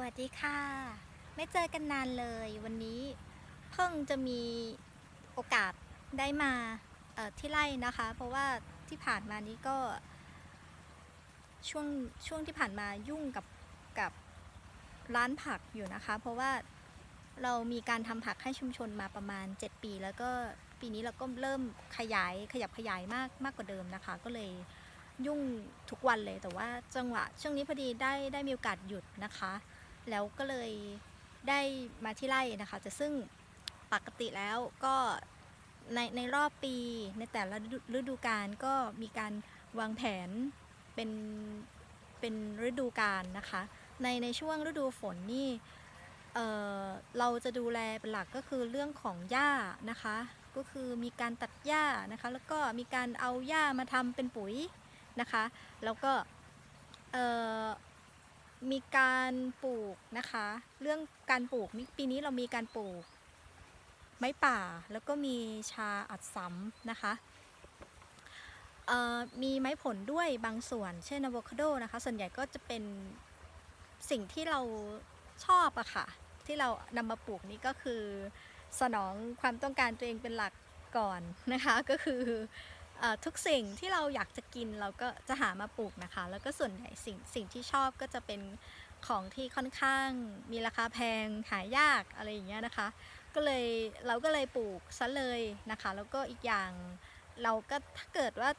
วัสดีค่ะ ไม่เจอกันนานเลยวันนี้เพิ่งจะมีโอกาสได้มาที่ไร่นะคะ เพราะว่าที่ผ่านมานี้ก็ ช่วงช่วงที่ผ่านมายุ่งกับกับร้านผักอยู่นะคะ เพราะว่าเรามีการทำผักให้ชุมชนมาประมาณ 7 ปี แล้วก็ปีนี้เราก็เริ่มขยายขยับขยายมากมากกว่าเดิมนะคะ ก็เลยยุ่งทุกวันเลยแต่ว่าจังหวะช่วงนี้พอดีได้ได้มีโอกาสหยุดนะคะ แล้วก็เลยได้มาที่ไร่นะคะจะซึ่งปกติแล้วก็ในในรอบปีในแต่ละฤดูกาลก็มีการวางแผนเป็นเป็นฤดูกาลนะคะ ในในช่วงฤดูฝนนี่เอ่อเราจะดูแลเป็นหลักก็คือเรื่องของหญ้านะคะ ก็คือมีการตัดหญ้านะคะ แล้วก็มีการเอาหญ้ามาทำเป็นปุ๋ยนะคะ แล้วก็ มีการปลูกนะคะ เรื่องการปลูกปีนี้เรามีการปลูก ไม้ป่าแล้วก็มีชาอัดสำนะคะมีไม้ผลด้วยบางส่วน เช่นอะโวคาโดนะคะ ส่วนใหญ่ก็จะเป็นสิ่งที่เราชอบอะค่ะ ที่เรานำมาปลูกนี่ก็คือสนองความต้องการตัวเองเป็นหลักก่อนนะคะ ก็คือ ทุกสิ่งที่เราอยากจะกินเราก็จะหามาปลูกนะคะ แล้วก็ส่วนใหญ่สิ่งสิ่งที่ชอบก็จะเป็นของที่ค่อนข้างมีราคาแพงหายากอะไรอย่างเงี้ยนะคะ ก็เลยเราก็เลยปลูกซะเลยนะคะ แล้วก็อีกอย่างเราก็ถ้าเกิดว่า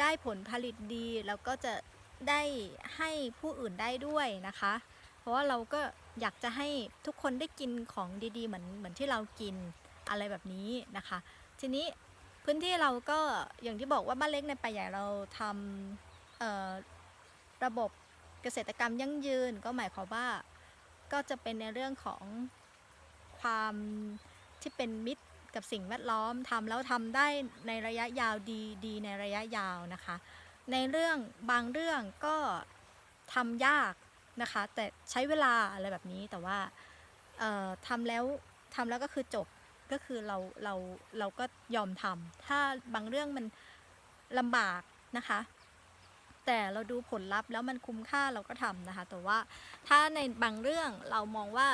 ได้ผลผลิตดีเราก็จะได้ให้ผู้อื่นได้ด้วยนะคะ เพราะว่าเราก็อยากจะให้ทุกคนได้กินของดีๆ เหมือนเหมือนที่เรากินอะไรแบบนี้นะคะ ทีนี้ พื้นที่เราก็อย่างที่บอกว่าบ้านเล็กในป่าใหญ่เราทำระบบเกษตรกรรมยั่งยืน ก็หมายความว่าก็จะเป็นในเรื่องของความที่เป็นมิตรกับสิ่งแวดล้อมทำแล้วทำได้ในระยะยาวดีดีในระยะยาวนะคะ ในเรื่องบางเรื่องก็ทำยากนะคะ แต่ใช้เวลาอะไรแบบนี้แต่ว่าทำแล้วทำแล้วก็คือจบ ก็คือเราเราเราก็ยอมทำถ้าบางเรื่องมันลำบากนะคะ แต่เราดูผลลัพธ์แล้วมันคุ้มค่าเราก็ทำนะคะ แต่ว่าถ้าในบางเรื่องเรามองว่า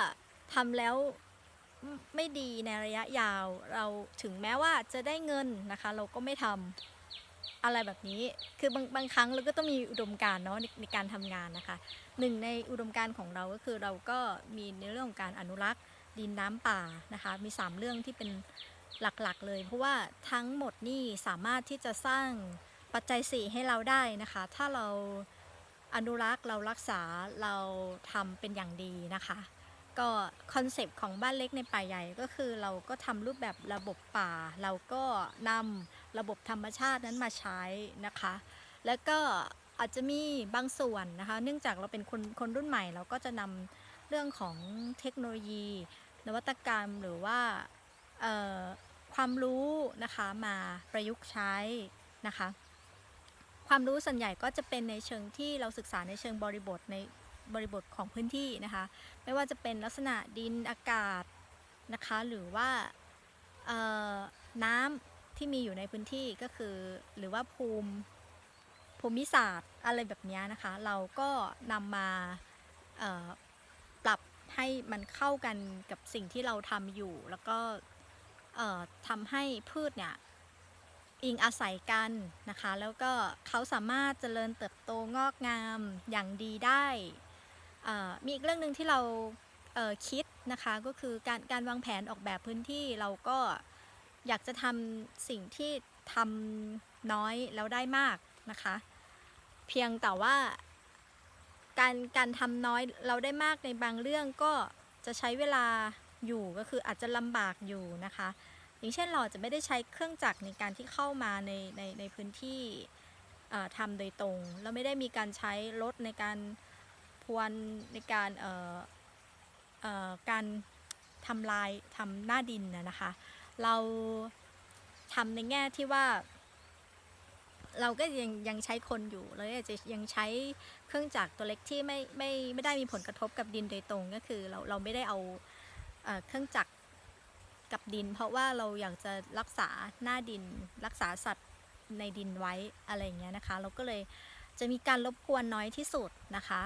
ทำแล้วไม่ดีในระยะยาว เราถึงแม้ว่าจะได้เงินนะคะ เราก็ไม่ทำอะไรแบบนี้ คือบางบางครั้งเราก็ต้องมีอุดมการณ์เนาะในในการทำงานนะคะหนึ่งในอุดมการณ์ของเราก็คือเราก็มีในเรื่องของการอนุรักษ์ ดินน้ำป่านะคะ มี 3 เรื่องที่เป็นหลักๆ เลย เพราะว่าทั้งหมดนี่สามารถที่จะสร้างปัจจัย4ให้เราได้นะคะ ถ้าเราอนุรักษ์เรารักษาเราทำเป็นอย่างดีนะคะ ก็คอนเซปต์ของบ้านเล็กในป่าใหญ่ก็คือเราก็ทำรูปแบบระบบป่า เราก็นำระบบธรรมชาตินั้นมาใช้นะคะ แล้วก็อาจจะมีบางส่วนนะคะ เนื่องจากเราเป็นคนคนรุ่นใหม่ เราก็จะนำเรื่องของเทคโนโลยี นวัตกรรมหรือว่าความรู้นะคะมาประยุกต์ใช้นะคะ ความรู้ส่วนใหญ่ก็จะเป็นในเชิงที่เราศึกษาในเชิงบริบทในบริบทของพื้นที่นะคะ ไม่ว่าจะเป็นลักษณะดินอากาศนะคะ หรือว่าน้ำที่มีอยู่ในพื้นที่ก็คือ หรือว่าภูมิภูมิศาสตร์อะไรแบบนี้นะคะ เราก็นำมา ให้มันเข้ากันกับสิ่งที่เราทำอยู่ แล้วก็ทำให้พืชเนี่ยอิงอาศัยกันนะคะ แล้วก็เขาสามารถเจริญเติบโตงอกงามอย่างดีได้มีอีกเรื่องหนึ่งที่เราเคิดนะคะก็คือการการวางแผนออกแบบพื้นที่เราก็อยากจะทำสิ่งที่ทำน้อยแล้วได้มากนะคะ เพียงแต่ว่า การการทำน้อยเราได้มากในบางเรื่องก็จะใช้เวลาอยู่ก็คืออาจจะลำบากอยู่นะคะ อย่างเช่นเราจะไม่ได้ใช้เครื่องจักรในการที่เข้ามาในในในพื้นที่ทำโดยตรงแล้วไม่ได้มีการใช้รถในการพรวนในการเอ่อเอ่อการทำลายทำหน้าดินนะคะ เราทำในแง่ที่ว่า เราก็ยังยังใช้คนอยู่เราก็จจะยังใช้เครื่องจักรตัวเล็กที่ไม่ไม่ไม่ได้มีผลกระทบกับดินโดยตรงก็คือเราเราไม่ได้เอาเเครื่องจักรกับดิน เพราะว่าเราอยากจะรักษาหน้าดิน รักษาสัตว์ในดินไว้อะไรอย่างเงี้ยนะคะ เราก็เลยจะมีการรบกวนน้อยที่สุดนะคะ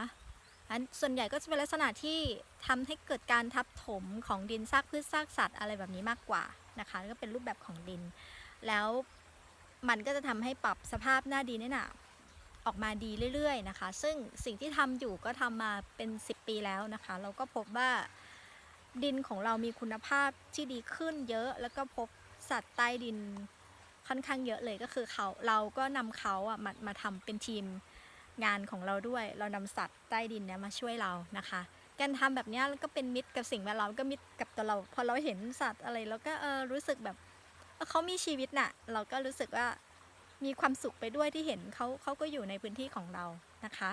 อันส่วนใหญ่ก็จะเป็นลักษณะที่ทำให้เกิดการทับถมของดินซากพืชซากสัตว์อะไรแบบนี้มากกว่านะคะก็เป็นรูปแบบของดิน แล้ว มันก็จะทำให้ปรับสภาพหน้าดินเนี่ยนะออกมาดีเรื่อยๆนะคะ ซึ่งสิ่งที่ทำอยู่ก็ทำมาเป็น 10 ปีแล้วนะคะ เราก็พบว่าดินของเรามีคุณภาพที่ดีขึ้นเยอะ แล้วก็พบสัตว์ใต้ดินค่อนข้างเยอะเลยก็คือเขาเราก็นำเขาอะมามาทำเป็นทีมงานของเราด้วย เรานำสัตว์ใต้ดินเนี่ยมาช่วยเรานะคะ การทำแบบนี้แล้วก็เป็นมิตรกับสิ่งแวดล้อมก็มิตรกับตัวเรา พอเราเห็นสัตว์อะไรแล้วก็เออรู้สึกแบบ เขามีชีวิตน่ะ เราก็รู้สึกว่ามีความสุขไปด้วยที่เห็นเขาเขาก็อยู่ในพื้นที่ของเรานะคะ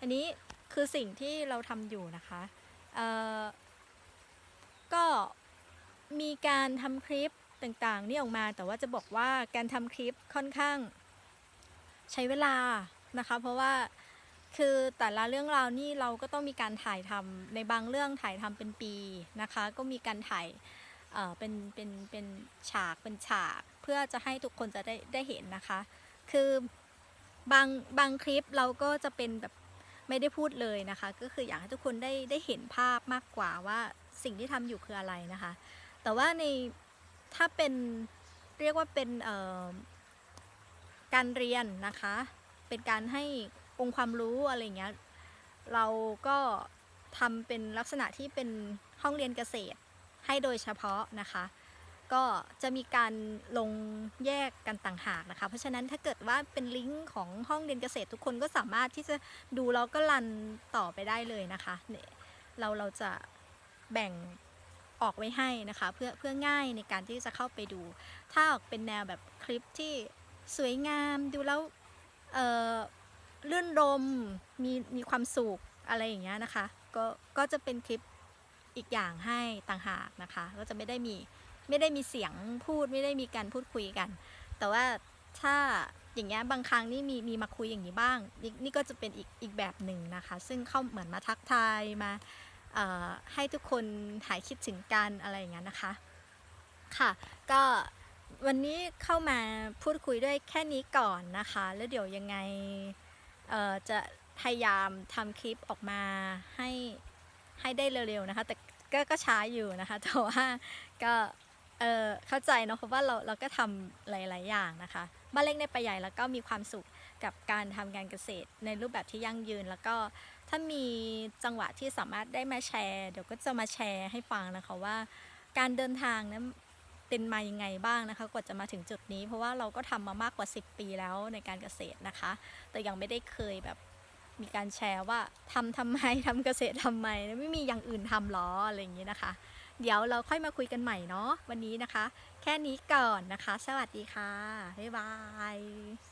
อันนี้คือสิ่งที่เราทำอยู่นะคะเออก็มีการทำคลิปต่างๆนี่ออกมาแต่ว่าจะบอกว่าการทำคลิปค่อนข้างใช้เวลานะคะ เพราะว่าคือแต่ละเรื่องราวนี่เราก็ต้องมีการถ่ายทำในบางเรื่องถ่ายทำเป็นปีนะคะ ก็มีการถ่าย เป็นเป็นเป็นฉากเป็นฉากเพื่อจะให้ทุกคนจะได้ได้เห็นนะคะ คือบางบางคลิปเราก็จะเป็นแบบไม่ได้พูดเลยนะคะ ก็คืออยากให้ทุกคนได้ได้เห็นภาพมากกว่าว่าสิ่งที่ทำอยู่คืออะไรนะคะ แต่ว่าในถ้าเป็นเรียกว่าเป็นการเรียนนะคะ เป็นการให้องค์ความรู้อะไรเงี้ยเราก็ทำเป็นลักษณะที่เป็นห้องเรียนเกษตร ให้โดยเฉพาะนะคะ ก็จะมีการลงแยกกันต่างหากนะคะ เพราะฉะนั้นถ้าเกิดว่าเป็นลิงก์ของห้องเรียนเกษตรทุกคนก็สามารถที่จะดูแล้วก็รันต่อไปได้เลยนะคะเนี่ยเราเราจะแบ่งออกไว้ให้นะคะเพื่อเพื่อง่ายในการที่จะเข้าไปดู ถ้าออกเป็นแนวแบบคลิปที่สวยงามดูแล้วเออลื่นรมมีมีความสุขอะไรอย่างเงี้ยนะคะ ก็ก็จะเป็นคลิป อีกอย่างให้ต่างหากนะคะ ก็จะไม่ได้มีไม่ได้มีเสียงพูดไม่ได้มีการพูดคุยกัน แต่ว่าถ้าอย่างเงี้ยบางครั้งนี่มีมีมาคุยอย่างนี้บ้างนี่นี่ก็จะเป็นอีกอีกแบบหนึ่งนะคะ ซึ่งเข้าเหมือนมาทักทายมาให้ทุกคนหายคิดถึงกันอะไรอย่างเงี้ยนะคะ ค่ะ ก็วันนี้เข้ามาพูดคุยด้วยแค่นี้ก่อนนะคะ แล้วเดี๋ยวยังไงจะพยายามทำคลิปออกมาให้ ให้ได้เร็วๆนะคะ แต่ก็ก็ช้าอยู่นะคะแต่ว่าก็เออเข้าใจเนอะเพราะว่าเราเราก็ทำหลาย ๆ อย่างนะคะบ้านเล็กในปลาใหญ่แล้วก็มีความสุขกับการทำการเกษตรในรูปแบบที่ยั่งยืน แล้วก็ถ้ามีจังหวะที่สามารถได้มาแชร์ เดี๋ยวก็จะมาแชร์ให้ฟังนะคะว่า การเดินทางนั้นเป็นมายังไงบ้างนะคะกว่าจะมาถึงจุดนี้ เพราะว่าเราก็ทำมามากกว่า 10 ปีแล้วในการเกษตรนะคะ แต่ยังไม่ได้เคยแบบ มีการแชร์ว่าทำทำไมทำเกษตรทำไมไม่มีอย่างอื่นทำหรออะไรอย่างนี้นะคะ เดี๋ยวเราค่อยมาคุยกันใหม่เนาะวันนี้นะคะ แค่นี้ก่อนนะคะ สวัสดีค่ะ บ๊ายบาย